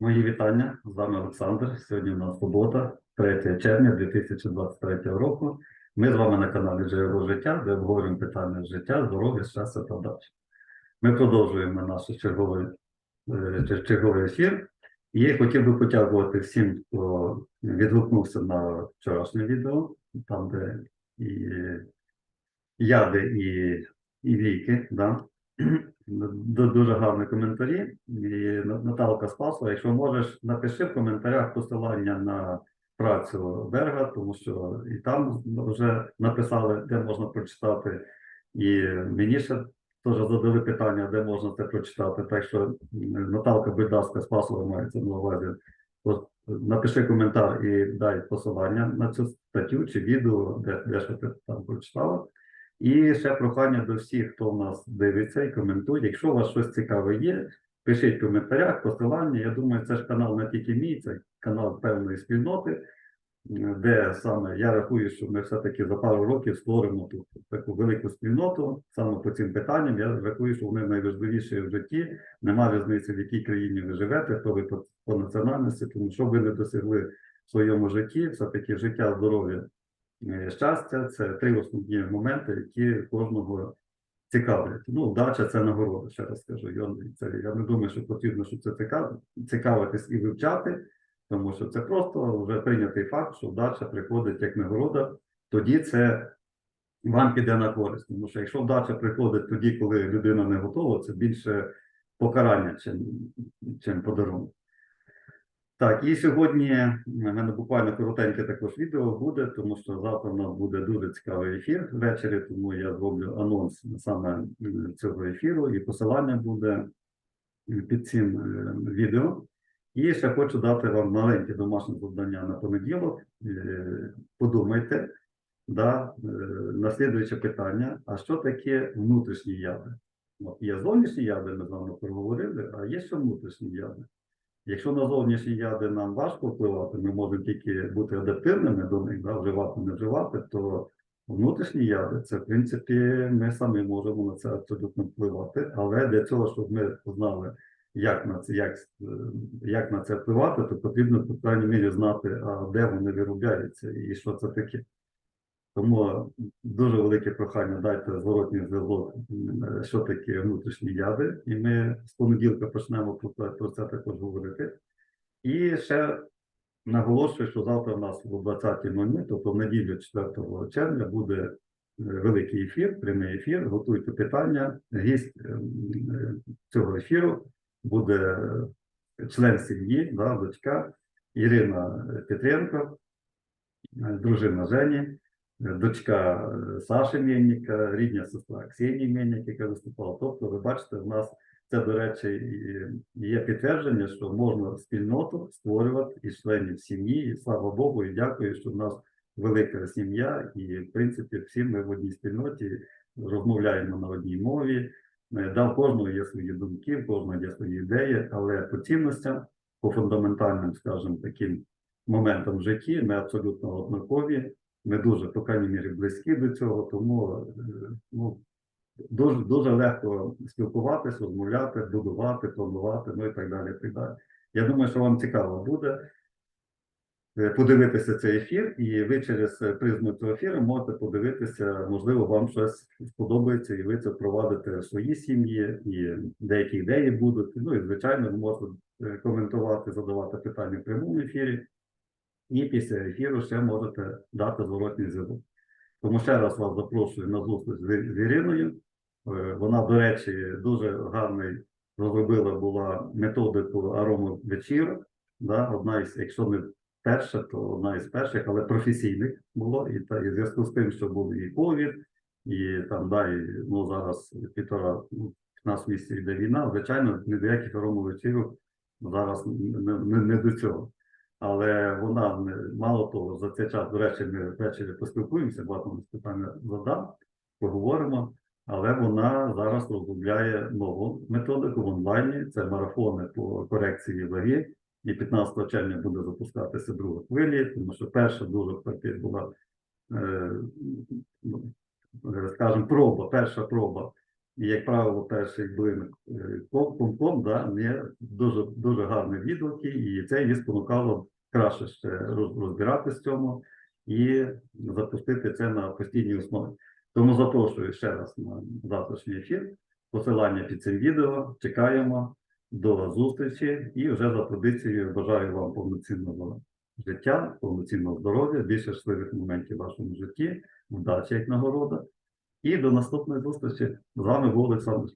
Мої вітання. З вами Олександр. Сьогодні у нас субота, 3 червня 2023 року. Ми з вами на каналі Джерело життя, де обговорюємо питання життя, здоров'я, щастя та вдачі. Ми продовжуємо наш черговий, е, черговий ефір. І я хотів би подякувати всім, хто відгукнувся на вчорашнє відео, там, де і яди, і, і віки. Да? Ду- Дуже гарні коментарі. І Наталка Спасла, якщо можеш, напиши в коментарях посилання на працю Берга, тому що і там вже написали, де можна прочитати. І мені ще теж задали питання, де можна це прочитати. Так що Наталка Бидаска Спасова мається на увазі. Напиши коментар і дай посилання на цю статтю чи відео, де, де що ти там прочитала. І ще прохання до всіх, хто в нас дивиться і коментує. Якщо у вас щось цікаве є, пишіть в коментарях, посилання. Я думаю, це ж канал не тільки мій, це канал певної спільноти, де саме я рахую, що ми все-таки за пару років створимо тут таку велику спільноту саме по цим питанням. Я рахую, що вони найважливіші в житті. Нема різниці, в якій країні ви живете, хто ви по, по національності, тому що ви не досягли в своєму житті, все-таки життя, здоров'я щастя це три основні моменти, які кожного цікавлять. Ну, вдача це нагорода, ще раз скажу. Я, це, я не думаю, що потрібно, щоб це цікавитись і вивчати, тому що це просто вже прийнятий факт, що вдача приходить як нагорода, тоді це вам піде на користь. Тому що якщо вдача приходить тоді, коли людина не готова, це більше покарання, чим, чим подарунок. Так, і сьогодні в мене буквально коротеньке також відео буде, тому що завтра у нас буде дуже цікавий ефір ввечері, тому я зроблю анонс саме цього ефіру, і посилання буде під цим е, відео. І ще хочу дати вам маленьке домашнє завдання на понеділок. Е, Подумайте, да, е, наслідуюче питання: а що таке внутрішні? От є зовнішні яди, ми з вами проговорили, а є ще внутрішні яди. Якщо на зовнішні яди нам важко впливати, ми можемо тільки бути адаптивними до них, да, вживати, не вживати, то внутрішні яди, це в принципі ми самі можемо на це абсолютно впливати. Але для цього, щоб ми знали, як на це, як, як на це впливати, то потрібно по крайній мірі знати, а де вони виробляються і що це таке. Тому дуже велике прохання дайте зворотній зв'язок, що таке внутрішні яди, і ми з понеділка почнемо про це, також говорити. І ще наголошую, що завтра у нас о 20.00, тобто в неділю 4 червня, буде е, великий ефір, прямий ефір. Готуйте питання. Гість е, е, цього ефіру буде член сім'ї, да, дочка Ірина Петренко, е, дружина Жені дочка е, Саші Мельника, рідня сестра Ксенії Мельник, яка виступала. Тобто, ви бачите, в нас це, до речі, є підтвердження, що можна спільноту створювати із членів сім'ї. І слава Богу, і дякую, що в нас велика сім'я, і в принципі всі ми в одній спільноті розмовляємо на одній мові. Е, Да, у кожного є свої думки, у кожного є свої ідеї, але по цінностям, по фундаментальним, скажімо, таким моментам в житті ми абсолютно однакові. Ми дуже, по крайній мірі, близькі до цього, тому е, ну, дуже, дуже легко спілкуватися, розмовляти, будувати, планувати, ну і так далі. І так далі. Я думаю, що вам цікаво буде е, подивитися цей ефір, і ви через призму цього ефіру можете подивитися, можливо, вам щось сподобається, і ви це впровадите в свої сім'ї, і деякі ідеї будуть. Ну і звичайно, ви можете е, коментувати, задавати питання в прямому ефірі. І після ефіру ще можете дати зворотній зв'язок. Тому ще раз вас запрошую на зустріч з Іриною. Е, Вона, до речі, дуже гарний розробила була методику арома вечірок. Да? Одна із, якщо не перша, то одна із перших, але професійних було. І, та, і в зв'язку з тим, що був і ковід, і там, да, і, ну, зараз півтора, ну, нас в місті йде війна, звичайно, ні до яких аромовечірок зараз не, не, не до цього. Але вона мало того, за цей час, до речі, ми ввечері поспілкуємося, багато питання задам, поговоримо. Але вона зараз розробляє нову методику в онлайні. Це марафони по корекції ваги. І 15 червня буде запускатися друга хвилі, тому що перша дуже була, е, ну, скажімо, проба, перша проба І, як правило, перший блин е, ком-ком, да, мені дуже, дуже гарні відгуки, і це її спонукало краще ще роз- розбиратись в цьому і запустити це на постійній основі. Тому запрошую ще раз на завтрашній ефір. Посилання під цим відео. Чекаємо до зустрічі і вже за традицією бажаю вам повноцінного життя, повноцінного здоров'я, більше щасливих моментів в вашому житті, вдачі як нагорода. І до наступної зустрічі. З вами був Олександр.